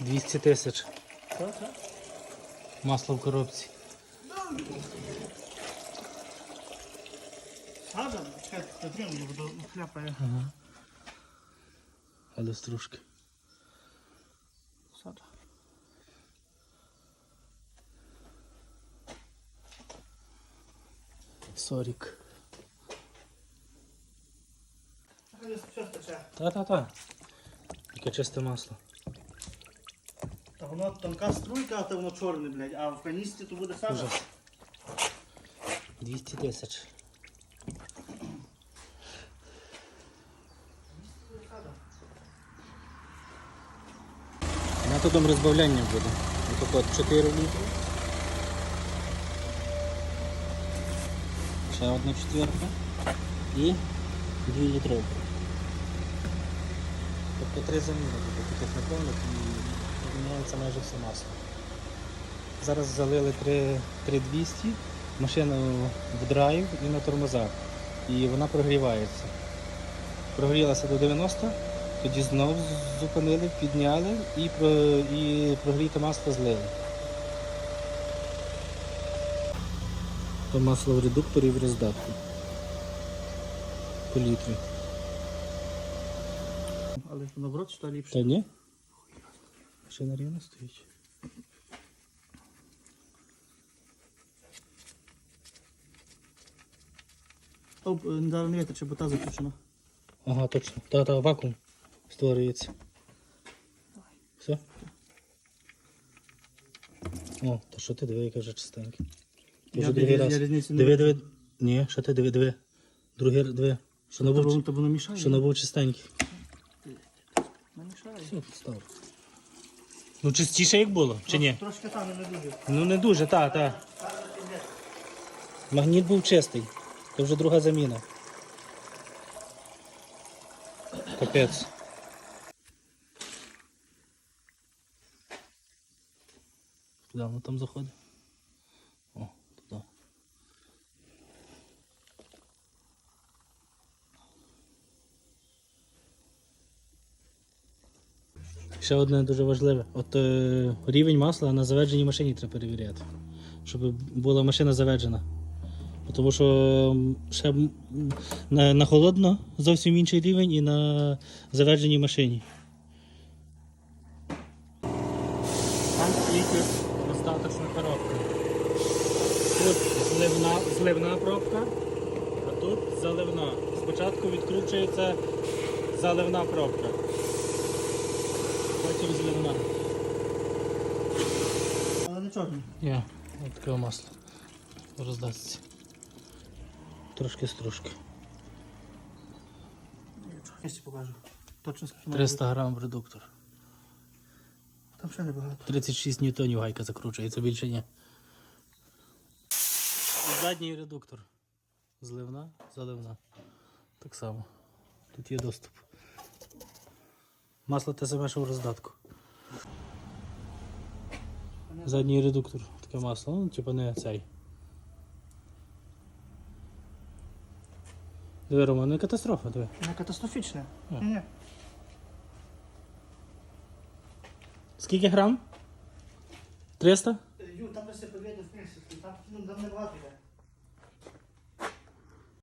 200 тисяч. Масло в коробці. Хляпає. Але стружки. Сорік. Та-та-та. Таке чисте масло. Воно тонка струйка, а то воно чорне, блядь, а в каністі то буде сада. Ужас. 200 тисяч. Методом розбавляння буде. Отак от 4 літри. Ще одна четверка. І 2 літровки. Тобто три заміни буде таких наповнок і міняється майже все масло. Зараз залили 3200, машину в драйв і на тормозах. І вона прогрівається. Прогрілася до 90, тоді знов зупинили, підняли і, про, і прогріте масло злили. То масло в редукторі в роздатку. По літрі. Але наоборот, що ліпше. Та ні? Ще на рівно стоїть. Оп, не дали не витече, бо та заключена. Ага, точно. Та-та, вакуум створюється. Все? О, то що ти диви, яке вже чистеньке. Ти Я вже другий раз. різниці не Диви, диви. Ні, що ти диви, диви. Другий раз, диви. Що То набув, воно то воно мішає. що набув чистенький. Не мішає. Все, підстав. Ну чистіше як було, чи ні? Трошки там не дуже. Ну не дуже, так, так. Магніт був чистий. Це вже друга заміна. Капець. Куди воно там заходить? О, туди. Ще одне дуже важливе. От е, рівень масла на заведженій машині треба перевіряти. Щоб була машина заведжена. Тому що ще на, на холодно зовсім інший рівень і на заведженій машині. Там стоїть достаточна коробка. Тут зливна, зливна пробка, а тут заливна. Спочатку відкручується заливна пробка. Потім зливна. Але не чорний. Ось таке масло. Роздасться. Трошки стружки. Я ще покажу. Точно скільки 300 грам редуктор. Там ще небагато. 36 ньютонів гайка закручується, більше ні. Задній редуктор. Зливна, заливна. Так само. Тут є доступ. Масло те що в роздатку. Задній редуктор. Таке масло, ну, типу не цей. Диви, Рома, не катастрофа, диви. Не катастрофічне. Ні. Ні. Скільки грам? 300? Ю, там все повіде в принципі. Там ну, там небагато йде.